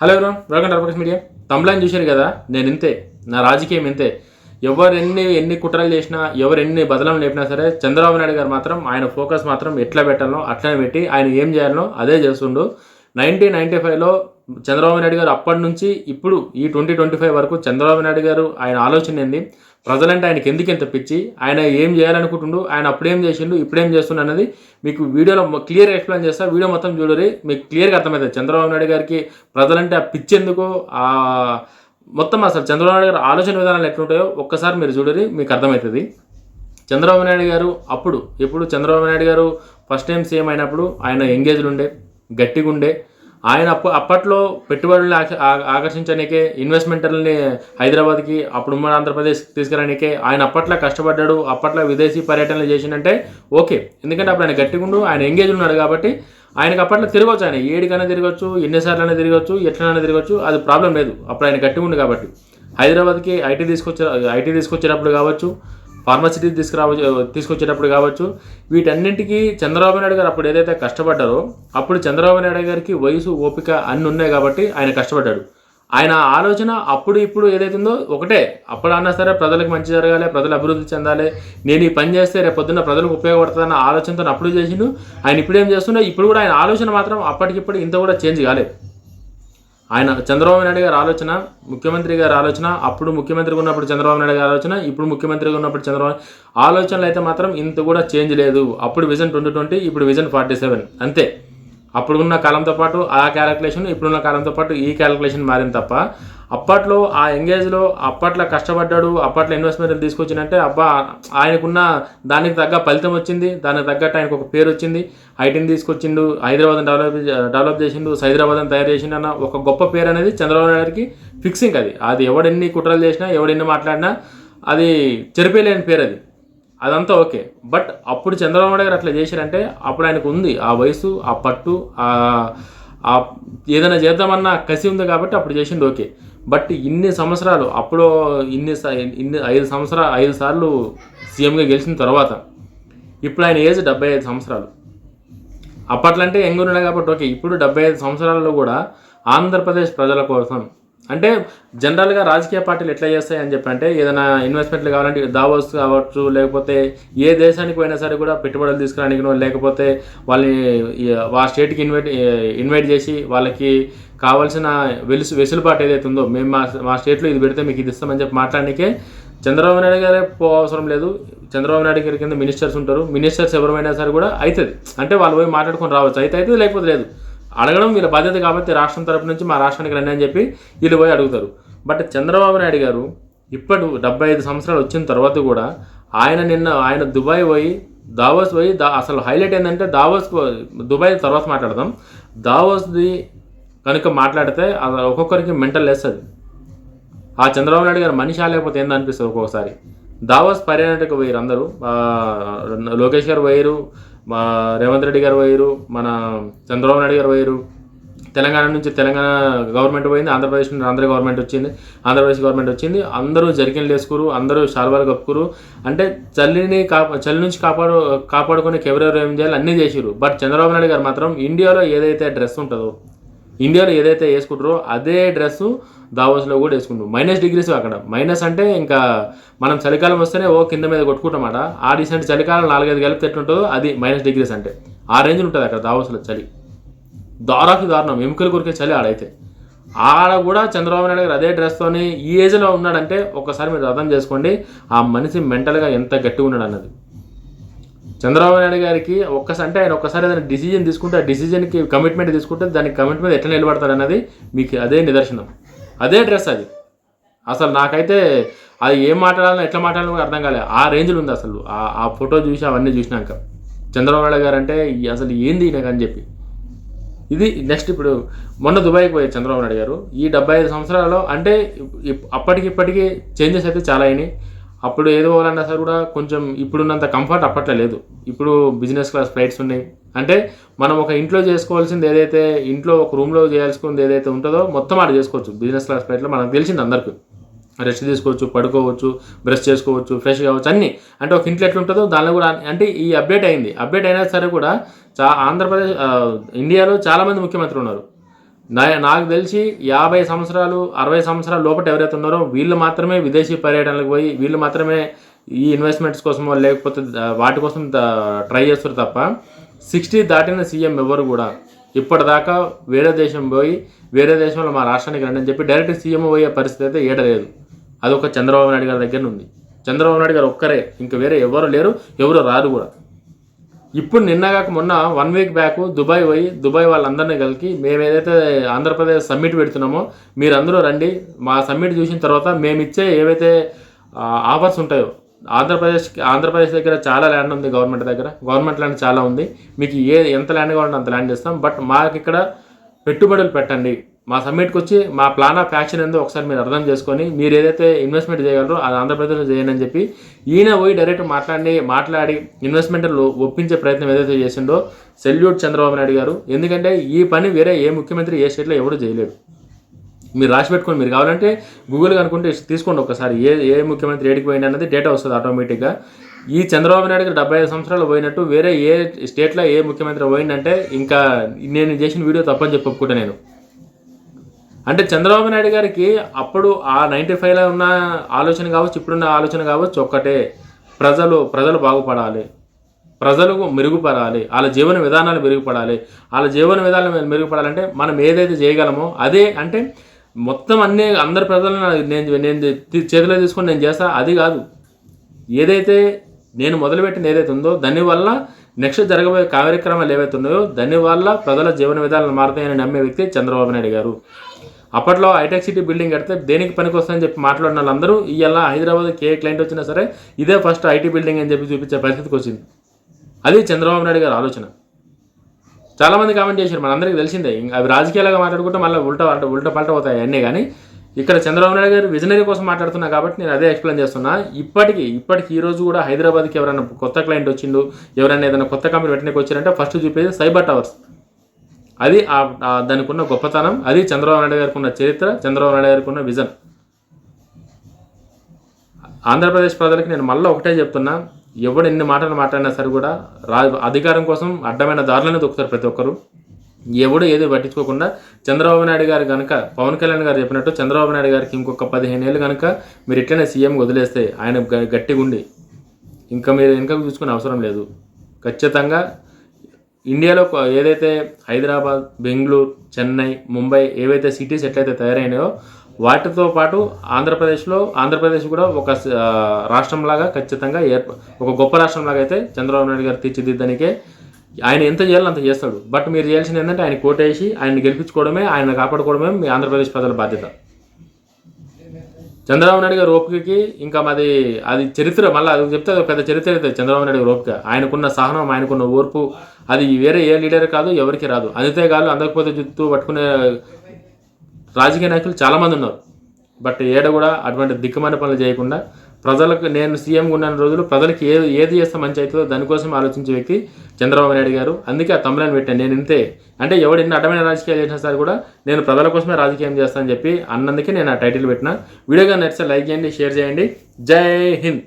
Hello ఎవరు welcome టర్పక్స్ media తమ్లాన్ చూశారు కదా నేను ఇంతే నా రాజకీయం ఇంతే. ఎవరు ఎన్ని ఎన్ని కుట్రలు చేసినా ఎవరు ఎన్ని బదలం లేపినా సరే చంద్రబాబు నాయుడు గారు మాత్రం ఆయన ఫోకస్ మాత్రం ఎట్లా పెట్టాలో అట్లనే పెట్టి ఆయన ఏం చేయాలనో అదే చేస్తుండు. నైన్టీన్ నైన్టీ ఫైవ్లో చంద్రబాబు నాయుడు గారు అప్పటి నుంచి ఇప్పుడు ఈ ట్వంటీ ట్వంటీ ఫైవ్ వరకు చంద్రబాబు నాయుడు గారు ఆయన ఆలోచన ఏంది? ప్రజలంటే ఆయనకి ఎందుకు ఎంత పిచ్చి? ఆయన ఏం చేయాలనుకుంటుండు? ఆయన అప్పుడేం చేసిండు? ఇప్పుడేం చేస్తుండు అనేది మీకు వీడియోలో క్లియర్ ఎక్స్ప్లెయిన్ చేస్తా. వీడియో మొత్తం చూడరి. మీకు క్లియర్గా అర్థమవుతుంది. చంద్రబాబు నాయుడు గారికి ప్రజలంటే ఆ పిచ్చి ఎందుకు? ఆ మొత్తం అసలు చంద్రబాబు నాయుడు గారి ఆలోచన విధానాలు ఎట్లుంటాయో ఒక్కసారి మీరు చూడరి. మీకు అర్థమవుతుంది. చంద్రబాబు నాయుడు గారు అప్పుడు ఎప్పుడు చంద్రబాబు నాయుడు గారు ఫస్ట్ టైం సీఎం అయినప్పుడు ఆయన ఎంగేజ్డ్ ఉండే గట్టిగా ఉండే. ఆయన అప్పు అప్పట్లో పెట్టుబడులు ఆకర్షించడానికే ఇన్వెస్ట్మెంట్లని హైదరాబాద్కి అప్పుడు ఉమ్మడి ఆంధ్రప్రదేశ్ తీసుకురానికే ఆయన అప్పట్లో కష్టపడ్డాడు అప్పట్లో విదేశీ పర్యటనలు చేసిందంటే ఓకే. ఎందుకంటే అప్పుడు ఆయన గట్టిగుండు ఆయన ఎంగేజ్ ఉన్నాడు కాబట్టి ఆయనకి అప్పట్లో తిరగవచ్చు ఆయన. ఏడికైనా తిరగచ్చు ఎన్నిసార్లైనా తిరగచ్చు ఎట్లనైనా తిరగచ్చు అది ప్రాబ్లం లేదు. అప్పుడు ఆయన గట్టిగుండు కాబట్టి. హైదరాబాద్కి ఐటీ తీసుకొచ్చే ఐటీ తీసుకొచ్చేటప్పుడు కావచ్చు ఫార్మసిటీ తీసుకురావ తీసుకొచ్చేటప్పుడు కావచ్చు వీటన్నింటికి చంద్రబాబు నాయుడు గారు అప్పుడు ఏదైతే కష్టపడ్డారో అప్పుడు చంద్రబాబు నాయుడు గారికి వయసు ఓపిక అన్ని ఉన్నాయి కాబట్టి ఆయన కష్టపడ్డాడు. ఆయన ఆలోచన అప్పుడు ఇప్పుడు ఏదైతుందో ఉందో ఒకటే. అప్పుడు అన్నా సరే ప్రజలకు మంచి జరగాలి ప్రజలు అభివృద్ధి చెందాలి. నేను ఈ పని చేస్తే రేపు పొద్దున్న ప్రజలకు ఉపయోగపడుతుందన్న ఆలోచనతో అప్పుడు చేసిండు. ఆయన ఇప్పుడు ఏం చేస్తున్నా ఇప్పుడు కూడా ఆయన ఆలోచన మాత్రం అప్పటికిప్పుడు ఇంత కూడా చేంజ్ కాలేదు. ఆయన చంద్రబాబు నాయుడు గారి ఆలోచన ముఖ్యమంత్రి గారి ఆలోచన అప్పుడు ముఖ్యమంత్రిగా ఉన్నప్పుడు చంద్రబాబు నాయుడు గారి ఆలోచన ఇప్పుడు ముఖ్యమంత్రిగా ఉన్నప్పుడు చంద్రబాబు ఆలోచనలు అయితే మాత్రం ఇంత కూడా చేంజ్ లేదు. అప్పుడు విజన్ ట్వంటీ ట్వంటీ ఇప్పుడు విజన్ ఫార్టీ సెవెన్. అంతే. అప్పుడున్న కాలంతో పాటు ఆ క్యాలిక్యులేషన్ ఇప్పుడున్న కాలంతో పాటు ఈ క్యాలిక్యులేషన్ మారింది తప్ప అప్పట్లో ఆ ఎంగేజ్లో అప్పట్లో కష్టపడ్డాడు అప్పట్లో ఇన్వెస్ట్మెంట్లు తీసుకొచ్చినంటే అబ్బా ఆయనకున్న దానికి తగ్గ ఫలితం వచ్చింది దానికి తగ్గట్టు ఆయనకు ఒక పేరు వచ్చింది. ఐటీని తీసుకొచ్చిండు హైదరాబాద్ డెవలప్ డెవలప్ చేసిండు హైదరాబాద్ తయారు చేసిండు అన్న ఒక గొప్ప పేరు అనేది చంద్రబాబు నాయుడు గారికి ఫిక్సింగ్ అది. అది ఎవడెన్ని కుట్రలు చేసినా ఎవడెన్ని మాట్లాడినా అది చెరిపేలేని పేరు అది. అదంతా ఓకే. బట్ అప్పుడు చంద్రబాబు నాయుడు గారు అట్లా చేశారంటే అప్పుడు ఆయనకు ఉంది ఆ వయసు ఆ పట్టు ఆ ఆ ఏదైనా చేద్దామన్న కసి ఉంది కాబట్టి అప్పుడు చేసిండు ఓకే. బట్ ఇన్ని సంవత్సరాలు అప్పుడు ఇన్ని ఇన్ని ఐదు సంవత్సరాలు ఐదు సార్లు సీఎంగా గెలిచిన తర్వాత ఇప్పుడు ఆయన ఏజ్ డెబ్బై ఐదు సంవత్సరాలు. అప్పట్లో అంటే యంగ్ ఉన్నాడు కాబట్టి ఓకే ఇప్పుడు డెబ్బై ఐదు సంవత్సరాల్లో కూడా ఆంధ్రప్రదేశ్ ప్రజల కోసం అంటే జనరల్గా రాజకీయ పార్టీలు ఎట్లా చేస్తాయి అని చెప్పి అంటే ఏదైనా ఇన్వెస్ట్మెంట్లు కావాలంటే దావోస్ కావచ్చు లేకపోతే ఏ దేశానికి పోయినా సరే కూడా పెట్టుబడులు తీసుకురానికినో లేకపోతే వాళ్ళని ఆ స్టేట్కి ఇన్వైట్ ఇన్వైట్ చేసి వాళ్ళకి కావాల్సిన వెలుసు వెసులుబాటు ఏదైతే ఉందో మేము మా మా స్టేట్లో ఇది పెడితే మీకు ఇది ఇస్తామని చెప్పి మాట్లాడడానికే చంద్రబాబు నాయుడు గారే పో అవసరం లేదు. చంద్రబాబు నాయుడు గారి కింద మినిస్టర్స్ ఉంటారు. మినిస్టర్స్ ఎవరైనా సరే కూడా అవుతుంది అంటే వాళ్ళు పోయి మాట్లాడుకొని రావచ్చు. అయితే అవుతుంది లేకపోతే లేదు. అడగడం వీళ్ళ బాధ్యత కాబట్టి రాష్ట్రం తరపు నుంచి మా రాష్ట్రానికి రండి అని చెప్పి వీళ్ళు పోయి అడుగుతారు. బట్ చంద్రబాబు నాయుడు గారు ఇప్పటి డెబ్బై ఐదు సంవత్సరాలు వచ్చిన తర్వాత కూడా ఆయన నిన్న ఆయన దుబాయ్ పోయి దావోస్ పోయి దా అసలు హైలైట్ ఏంటంటే దావోస్ దుబాయ్ తర్వాత మాట్లాడదాం. దావోస్ది కనుక మాట్లాడితే అది ఒక్కొక్కరికి మెంటల్ లేస్తుంది ఆ చంద్రబాబు నాయుడు గారు మనిషి లేకపోతే ఏందనిపిస్తుంది ఒక్కొక్కసారి. దావోస్ పర్యాటక పోయారు అందరూ లోకేష్ గారు పోయారు. మా రేవంత్ రెడ్డి గారు పోయారు మన చంద్రబాబు నాయుడు గారు పోయారు తెలంగాణ నుంచి తెలంగాణ గవర్నమెంట్ పోయింది ఆంధ్రప్రదేశ్ నుంచి ఆంధ్ర గవర్నమెంట్ వచ్చింది ఆంధ్రప్రదేశ్ గవర్నమెంట్ వచ్చింది. అందరూ జరిగిన వేసుకురు అందరూ శాల్వాలు కప్పుకురు అంటే చలిని కాపా చలి నుంచి కాపాడు కాపాడుకునే ఎవరెవరు ఏం చేయాలి? అన్నీ చేసిరు బట్ చంద్రబాబు నాయుడు గారు మాత్రం ఇండియాలో ఏదైతే డ్రెస్ ఉంటుందో ఇండియాలో ఏదైతే వేసుకుంటారో అదే డ్రెస్ దావోస్లో కూడా వేసుకుంటారు. మైనస్ డిగ్రీస్ అక్కడ. మైనస్ అంటే ఇంకా మనం చలికాలం వస్తేనే ఓ కింద మీద కొట్టుకుంటామాట. ఆ రీసెంట్ చలికాలం నాలుగైదు కలిపితే ఎట్లుంటుందో అది మైనస్ డిగ్రీస్ అంటే. ఆ రేంజ్లో ఉంటుంది అక్కడ దావోస్లో చలి. దారాకి దారుణం. ఎముకలు కొరికే చలి ఆడైతే. ఆడ కూడా చంద్రబాబు నాయుడు గారు అదే డ్రెస్తోని ఈ ఏజ్లో ఉన్నాడంటే ఒకసారి మీరు అర్థం చేసుకోండి ఆ మనిషి మెంటల్గా ఎంత గట్టిగా ఉన్నాడు అన్నది చంద్రబాబు నాయుడు గారికి ఒక్కసారి అంటే ఆయన ఒక్కసారి ఏదైనా డిసిజన్ తీసుకుంటే ఆ డిసిజన్కి కమిట్మెంట్ తీసుకుంటే దానికి మీద ఎట్లా నిలబడతాడు అన్నది మీకు అదే నిదర్శనం. అదే డ్రెస్ అది. అసలు నాకైతే అది ఏం మాట్లాడాలో ఎట్లా మాట్లాడాలో కూడా అర్థం కాలేదు ఆ రేంజ్లో ఉంది అసలు. ఆ ఆ ఫోటో చూసి అవన్నీ చూసినాక. చంద్రబాబు నాయుడు గారు అంటే అసలు ఏంది ఈయనకు అని చెప్పి. ఇది నెక్స్ట్ ఇప్పుడు మొన్న దుబాయ్కి పోయారు చంద్రబాబు నాయుడు గారు. ఈ డెబ్బై ఐదు సంవత్సరాలలో అంటే అప్పటికిప్పటికీ అప్పటికి చేంజెస్ అయితే చాలా అయినాయి. అప్పుడు ఏది పోవాలన్నా సరే కూడా కొంచెం ఇప్పుడున్నంత కంఫర్ట్ అప్పట్లో లేదు. ఇప్పుడు బిజినెస్ క్లాస్ ఫ్లైట్స్ ఉన్నాయి. అంటే మనం ఒక ఇంట్లో చేసుకోవాల్సింది ఏదైతే ఇంట్లో ఒక రూమ్లో చేయాల్సింది ఏదైతే ఉంటుందో మొత్తం ఆడ చేసుకోవచ్చు. బిజినెస్ క్లాస్ ఫ్లైట్లో మనకు తెలిసింది అందరికీ. రెస్ట్ తీసుకోవచ్చు పడుకోవచ్చు బ్రష్ చేసుకోవచ్చు ఫ్రెష్ కావచ్చు అన్నీ. అంటే ఒక ఇంట్లో ఎట్లా ఉంటుందో దానిలో కూడా అంటే ఈ అప్డేట్ అయింది. అప్డేట్ అయినా సరే కూడా చా ఆంధ్రప్రదేశ్ ఇండియాలో చాలామంది ముఖ్యమంత్రులు ఉన్నారు. నాకు తెలిసి యాభై సంవత్సరాలు అరవై సంవత్సరాల లోపల ఎవరైతే ఉన్నారో వీళ్ళు మాత్రమే విదేశీ పర్యటనలకు పోయి వీళ్ళు మాత్రమే ఈ ఇన్వెస్ట్మెంట్స్ కోసమో లేకపోతే వాటి కోసం ట్రై చేస్తారు తప్ప సిక్స్టీ దాటిన సీఎం ఎవరు కూడా ఇప్పటిదాకా వేరే దేశం పోయి వేరే దేశంలో మా రాష్ట్రానికి రండి అని చెప్పి డైరెక్ట్ సీఎం పోయే పరిస్థితి అయితే ఏడలేదు అదొక చంద్రబాబు నాయుడు గారి దగ్గర ఉంది చంద్రబాబు నాయుడు గారు ఒక్కరే ఇంకా వేరే ఎవరు లేరు ఎవరు రారు కూడా. ఇప్పుడు నిన్నగాక మొన్న వన్ వీక్ బ్యాక్ దుబాయ్ పోయి దుబాయ్ వాళ్ళందరినీ కలిపి మేము ఏదైతే ఆంధ్రప్రదేశ్ సమ్మిట్ పెడుతున్నామో మీరందరూ రండి. మా సమ్మిట్ చూసిన తర్వాత మేము ఇచ్చే ఏవైతే ఆఫర్స్ ఉంటాయో ఆంధ్రప్రదేశ్ ఆంధ్రప్రదేశ్ దగ్గర చాలా ల్యాండ్ ఉంది గవర్నమెంట్ దగ్గర. గవర్నమెంట్ ల్యాండ్ చాలా ఉంది. మీకు ఏ ఎంత ల్యాండ్ కావాలంటే అంత ల్యాండ్ ఇస్తాం. బట్ మాకు ఇక్కడ పెట్టుబడులు పెట్టండి. మా సమ్మిట్కి వచ్చి మా ప్లాన్ ఆఫ్ యాక్షన్ ఏందో ఒకసారి మీరు అర్థం చేసుకొని మీరు ఏదైతే ఇన్వెస్ట్మెంట్ చేయగలరో అది ఆంధ్రప్రదేశ్లో చేయండి అని చెప్పి ఈయన పోయి డైరెక్ట్ మాట్లాడి మాట్లాడి ఇన్వెస్ట్మెంట్లు ఒప్పించే ప్రయత్నం ఏదైతే చేసిండో సెల్యూట్ చంద్రబాబు నాయుడు గారు. ఎందుకంటే ఈ పని వేరే ఏ ముఖ్యమంత్రి ఏ స్టేట్లో ఎవరు చేయలేడు మీరు రాసి పెట్టుకోండి మీరు కావాలంటే గూగుల్ కనుక్కుంటే తీసుకోండి ఒకసారి. ఏ ఏ ముఖ్యమంత్రి ఏడికి పోయింది అన్నది డేటా వస్తుంది ఆటోమేటిక్గా ఈ చంద్రబాబు నాయుడు గారు డెబ్బై ఐదు సంవత్సరాలు పోయినట్టు వేరే ఏ స్టేట్లో ఏ ముఖ్యమంత్రి పోయిందంటే ఇంకా నేను చేసిన వీడియో తప్పని చెప్పి ఒప్పుకుంటా నేను. అంటే చంద్రబాబు నాయుడు గారికి అప్పుడు ఆ నైంటీ ఫైవ్లో ఉన్న ఆలోచన కావచ్చు ఇప్పుడున్న ఆలోచన కావచ్చు ఒక్కటే. ప్రజలు ప్రజలు బాగుపడాలి. ప్రజలు మెరుగుపడాలి. వాళ్ళ జీవన విధానాలు మెరుగుపడాలి. వాళ్ళ జీవన విధానాలు మెరుగుపడాలంటే మనం ఏదైతే చేయగలమో అదే అంటే మొత్తం అన్ని అందరి ప్రజలను నేను నేను చేతిలో తీసుకొని నేను చేస్తా అది కాదు. ఏదైతే నేను మొదలుపెట్టిన ఏదైతే ఉందో దానివల్ల నెక్స్ట్ జరగబోయే కార్యక్రమాలు ఏవైతే ఉన్నాయో దానివల్ల ప్రజల జీవన విధానాలు మారుతాయని నమ్మే వ్యక్తి చంద్రబాబు నాయుడు గారు. అప్పట్లో హైటెక్ సిటీ బిల్డింగ్ కడితే దేనికి పనికొస్తుందని చెప్పి మాట్లాడిన వాళ్ళందరూ ఇవాళ హైదరాబాద్కి ఏ క్లయింట్ వచ్చినా సరే ఇదే ఫస్ట్ ఐటీ బిల్డింగ్ అని చెప్పి చూపించే పరిస్థితికి వచ్చింది. అది చంద్రబాబు నాయుడు గారి ఆలోచన. చాలామంది కామెంట్ చేశారు మనందరికీ తెలిసిందే అవి రాజకీయాలుగా మాట్లాడుకుంటే మళ్ళీ ఉల్టా అంటే ఉల్టా పల్ట అవుతాయి అన్నీ కానీ ఇక్కడ చంద్రబాబు నాయుడు గారు విజనరీ కోసం మాట్లాడుతున్నా కాబట్టి నేను అదే ఎక్స్ప్లెయిన్ చేస్తున్నా. ఇప్పటికి ఇప్పటికి ఈ రోజు కూడా హైదరాబాద్కి ఎవరైనా కొత్త క్లయింట్ వచ్చిండు ఎవరైనా ఏదైనా కొత్త కంపెనీ పెట్టడానికి వచ్చారంటే ఫస్ట్ చూపేది సైబర్ టవర్స్ అది దానికి ఉన్న గొప్పతనం అది చంద్రబాబు నాయుడు గారికి ఉన్న చరిత్ర చంద్రబాబు నాయుడు గారికి ఉన్న విజన్. ఆంధ్రప్రదేశ్ ప్రజలకి నేను మళ్ళీ ఒకటే చెప్తున్నా ఎవడు ఎన్ని మాటలు మాట్లాడినా సరే కూడా రా అధికారం కోసం అడ్డమైన దారులను దొక్కుతారు ప్రతి ఒక్కరు. ఎవడు ఏది పట్టించుకోకుండా చంద్రబాబు నాయుడు గారు కనుక పవన్ కళ్యాణ్ గారు చెప్పినట్టు చంద్రబాబు నాయుడు గారికి ఇంకొక పదిహేను ఏళ్ళు కనుక మీరు ఇట్లనే సీఎం వదిలేస్తే ఆయన గట్టిగుండి. ఇంకా మీరు వెనక చూసుకునే అవసరం లేదు. ఖచ్చితంగా ఇండియాలో ఏదైతే హైదరాబాద్ బెంగళూరు చెన్నై ముంబై ఏవైతే సిటీస్ ఎట్లయితే తయారైనాయో వాటితో పాటు ఆంధ్రప్రదేశ్లో ఆంధ్రప్రదేశ్ కూడా ఒక రాష్ట్రంలాగా ఖచ్చితంగా ఏర్ప ఒక గొప్ప రాష్ట్రంలాగా అయితే చంద్రబాబు నాయుడు గారు తీర్చిదిద్దడానికే ఆయన ఎంత చేయాలో అంత చేస్తాడు. బట్ మీరు చేయాల్సింది ఏంటంటే ఆయన కోటేసి ఆయన గెలిపించుకోవడమే ఆయన కాపాడుకోవడమే మీ ఆంధ్రప్రదేశ్ ప్రజల బాధ్యత. చంద్రబాబు నాయుడు గారి ఓపికకి ఇంకా మాది అది చరిత్ర మళ్ళీ అది చెప్తే అది పెద్ద చరిత్ర అవుతుంది చంద్రబాబు నాయుడు గారి ఓపిక. ఆయనకున్న సహనం ఆయనకున్న ఓర్పు అది వేరే ఏ లీడర్ కాదు ఎవరికి రాదు. అందుతే కాదు అందకపోతే జుట్టు పట్టుకునే రాజకీయ నాయకులు చాలామంది ఉన్నారు. బట్ ఏడ కూడా అటువంటి దిక్కుమాల పనులు చేయకుండా ప్రజలకు నేను సీఎం ఉన్న రోజులు ప్రజలకు ఏది ఏది చేస్తే మంచి అవుతుందో దానికోసం ఆలోచించే వ్యక్తి చంద్రబాబు నాయుడు గారు. అందుకే ఆ తమిళని పెట్టాను నేను ఇంతే. అంటే ఎవడు ఎన్ని అడ్డమైన రాజకీయాలు చేసినా సరే కూడా నేను ప్రజల కోసమే రాజకీయం చేస్తానని చెప్పి అన్నందుకే నేను ఆ టైటిల్ పెట్టిన. వీడియోగా నచ్చితే లైక్ చేయండి షేర్ చేయండి. జై హింద్.